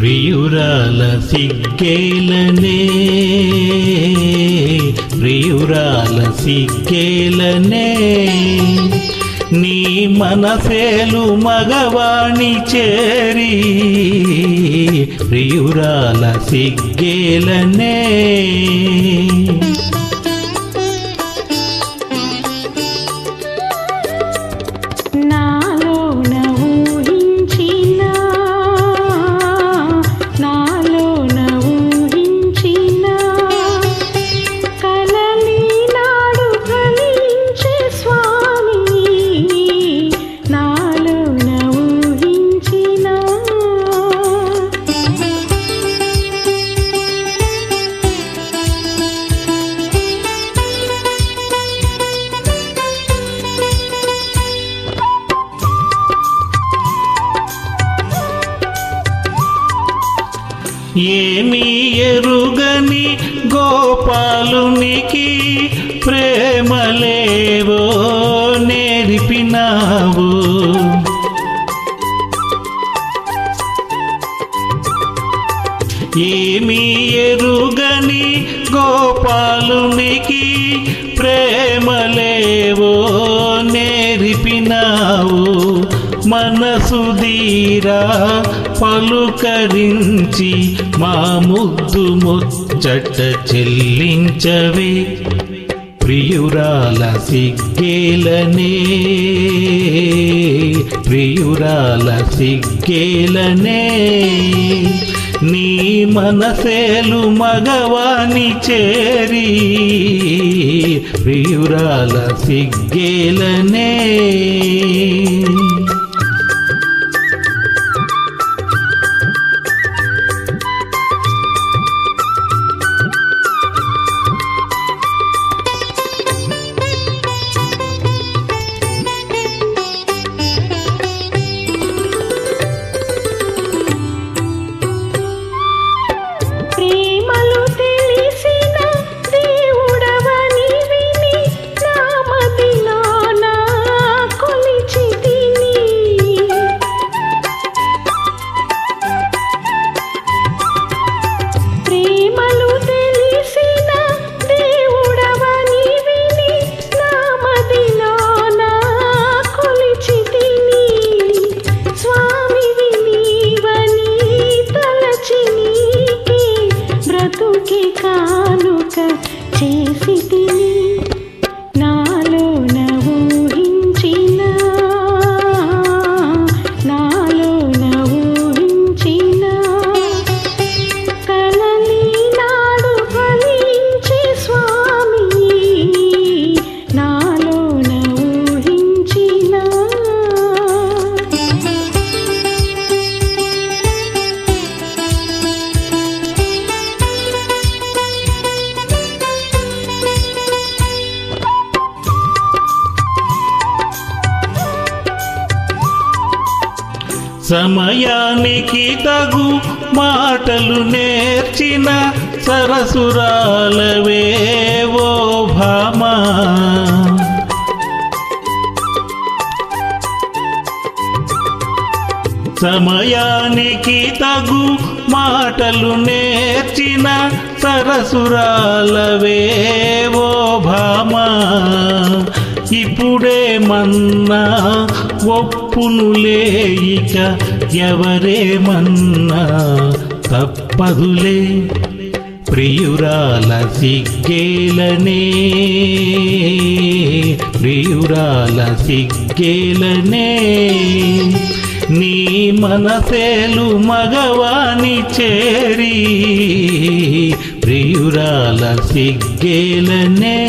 ప్రియురాల సిగ్గేలనే ప్రియురాల సిగ్గేలనే. నీ మనసేలు మగవాణి చేరి ప్రియురాల సిగ్గేలనే. ఏమీ ఎరుగని గోపాలునికి ప్రేమలేవో నేర్పినావు. ఏమీ ఎరుగని గోపాలునికి ప్రేమలేవో నేర్పినావు. మనసు దీరా పలుకరించి మా ముద్దు ముచ్చట చెల్లించవే ప్రియురాల సిగ్గేలనే. ప్రియురాల సిగ్గేలనే. నీ మనసేలు మగవాని చేరి ప్రియురాల సిగ్గేలనే. కానుక చేసి తిని సమయానికి తగు మాటలు నేర్చిన సరసురాలవేవో ఓ భామా. సమయానికి తగు మాటలు నేర్చిన సరసురాలవేవో ఓ భామా. ఇప్పుడే మన్నా ఒప్పునులే ఇక ఎవరేమన్నా తప్పదులే ప్రియురాల సిగ్గేలనే. ప్రియురాల సిగ్గేలనే. నీ మనసేలు మగవాని చేరి ప్రియురాల సిగ్గేలనే.